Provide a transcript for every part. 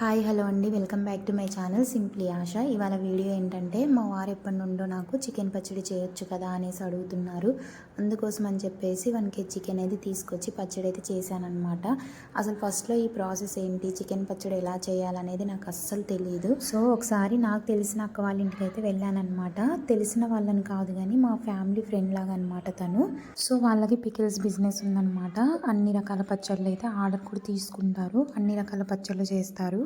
Hi hello అండి. Welcome back to my channel simply Asha. ఇవాళ video ఏంటంటే మా వారు ఎప్పటి నుండో నాకు చికెన్ పచ్చడి చేయొచ్చు కదా అనేసి అడుగుతున్నారు. అందుకోసం అని చెప్పేసి వన్ కేజీ చికెన్ అయితే తీసుకొచ్చి పచ్చడి అయితే చేశానమాట అసలు ఫస్ట్లో ఈ ప్రాసెస్ ఏంటి? చికెన్ పచ్చడి ఎలా చేయాలనేది నాకు అస్సలు తెలియదు సో ఒకసారి నాకు తెలిసిన అక్క వాళ్ళ ఇంటికి అయితే వెళ్ళానమాట తెలిసిన వాళ్ళని కాదు కానీ మా ఫ్యామిలీ ఫ్రెండ్ లాగా అనమాట తను. సో వాళ్ళకి పికిల్స్ బిజినెస్ ఉందన్నమాట. అన్ని రకాల పచ్చళ్ళు అయితే ఆర్డర్ కూడా తీసుకుంటారు. అన్ని రకాల పచ్చళ్ళు చేస్తారు.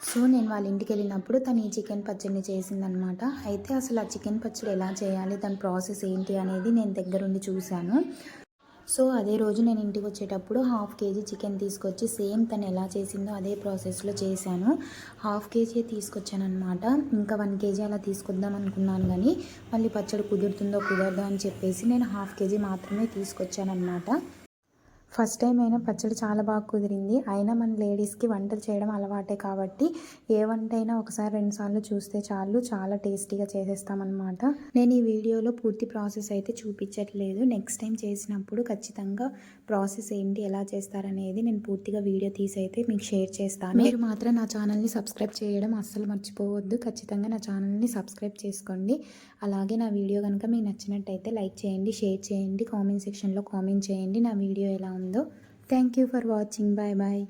సో నేను వాళ్ళ ఇంటికి వెళ్ళినప్పుడు తను ఈ చికెన్ పచ్చడిని చేసిందనమాట. అయితే అసలు ఆ చికెన్ పచ్చడి ఎలా చేయాలి దాని ప్రాసెస్ ఏంటి అనేది నేను దగ్గరుండి చూశాను. సో అదే రోజు నేను ఇంటికి వచ్చేటప్పుడు హాఫ్ కేజీ చికెన్ తీసుకొచ్చి సేమ్ తను ఎలా చేసిందో అదే ప్రాసెస్లో చేశాను. హాఫ్ కేజీ తీసుకొచ్చాను అనమాట ఇంకా వన్ కేజీ అలా తీసుకొద్దాం అనుకున్నాను కానీ మళ్ళీ పచ్చడి కుదురుతుందో కుదరదో అని చెప్పేసి నేను హాఫ్ కేజీ మాత్రమే తీసుకొచ్చాను అనమాట ఫస్ట్ టైం అయినా పచ్చడి చాలా బాగా కుదిరింది. అయినా మన లేడీస్కి వంటలు చేయడం అలవాటే కాబట్టి ఏ వంట అయినా ఒకసారి రెండుసార్లు చూస్తే చాలు. చాలా టేస్టీగా చేసేస్తామన్నమాట. నేను ఈ వీడియోలో పూర్తి ప్రాసెస్ అయితే చూపించట్లేదు. నెక్స్ట్ టైం చేసినప్పుడు ఖచ్చితంగా ప్రాసెస్ ఏంటి ఎలా చేస్తారనేది నేను పూర్తిగా వీడియో తీసి అయితే మీకు షేర్ చేస్తాను. మీరు మాత్రం నా ఛానల్ని సబ్స్క్రైబ్ చేయడం అస్సలు మర్చిపోవద్దు. ఖచ్చితంగా నా ఛానల్ని సబ్స్క్రైబ్ చేసుకోండి. అలాగే నా వీడియో కనుక మీకు నచ్చినట్టయితే లైక్ చేయండి షేర్ చేయండి కామెంట్ సెక్షన్లో కామెంట్ చేయండి. నా వీడియో ఎలా ఉందో thank you for watching bye bye